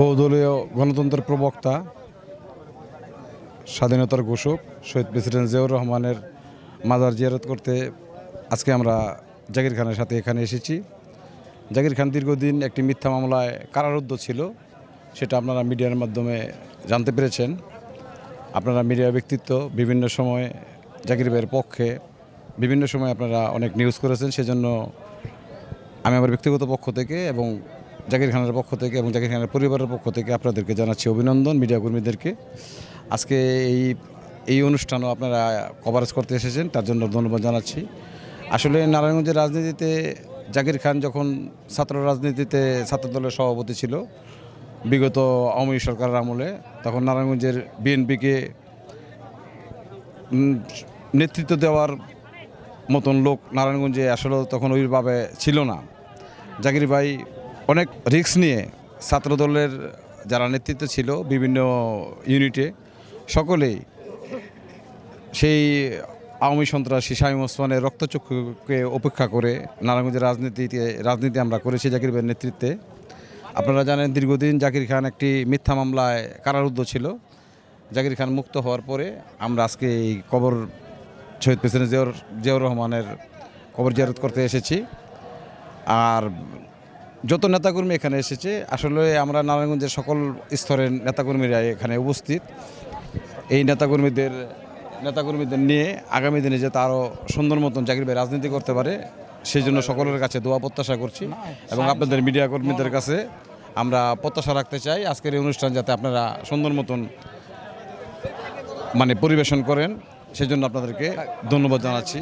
বহুদলীয় গণতন্ত্রের প্রবক্তা, স্বাধীনতার ঘোষক শহীদ প্রেসিডেন্ট জিয়াউর রহমানের মাজার জিয়ারত করতে আজকে আমরা জাকির খানের সাথে এখানে এসেছি। জাকির খান দীর্ঘদিন একটি মিথ্যা মামলায় কারারুদ্ধ ছিল, সেটা আপনারা মিডিয়ার মাধ্যমে জানতে পেরেছেন। আপনারা মিডিয়া ব্যক্তিত্ব, বিভিন্ন সময় জাকির ভাইয়ের পক্ষে, বিভিন্ন সময় আপনারা অনেক নিউজ করেছেন, সেজন্য আমি আমার ব্যক্তিগত পক্ষ থেকে এবং জাকির খানের পক্ষ থেকে এবং জাকির খানের পরিবারের পক্ষ থেকে আপনাদেরকে জানাচ্ছি অভিনন্দন মিডিয়া কর্মীদেরকে। আজকে এই এই অনুষ্ঠানও আপনারা কভারেজ করতে এসেছেন, তার জন্য ধন্যবাদ জানাচ্ছি। আসলে নারায়ণগঞ্জের রাজনীতিতে জাকির খান যখন ছাত্র রাজনীতিতে ছাত্রদলের সভাপতি ছিল, বিগত আওয়ামী সরকারের আমলে, তখন নারায়ণগঞ্জের বিএনপিকে নেতৃত্ব দেওয়ার মতন লোক নারায়ণগঞ্জে আসলে তখন ওইভাবে ছিল না। জাকির ভাই অনেক রিস্ক নিয়ে ছাত্রদলের যারা নেতৃত্ব ছিল বিভিন্ন ইউনিটে সকলেই সেই আওয়ামী সন্ত্রাসী শামীম ওসমানের রক্তচক্ষুকে উপেক্ষা করে নারায়ণগঞ্জের রাজনীতিতে, রাজনীতি আমরা করেছি জাকির ভাইয়ের নেতৃত্বে। আপনারা জানেন দীর্ঘদিন জাকির খান একটি মিথ্যা মামলায় কারারুদ্ধ ছিল। জাকির খান মুক্ত হওয়ার পরে আমরা আজকে এই কবর শহীদ প্রেসিডেন্ট জিয়াউর জিয়াউর রহমানের কবর জিয়ারত করতে এসেছি। আর যত নেতাকর্মী এখানে এসেছে, আসলে আমরা নারায়ণগঞ্জের সকল স্তরের নেতাকর্মীরা এখানে উপস্থিত। এই নেতাকর্মীদের নেতাকর্মীদের নিয়ে আগামী দিনে যাতে আরও সুন্দর মতন চাকরি রাজনীতি করতে পারে সেই জন্য সকলের কাছে দোয়া প্রত্যাশা করছি এবং আপনাদের মিডিয়া কর্মীদের কাছে আমরা প্রত্যাশা রাখতে চাই। আজকের এই অনুষ্ঠান যাতে আপনারা সুন্দর মতন মানে পরিবেশন করেন, সেজন্য আপনাদেরকে ধন্যবাদ জানাচ্ছি।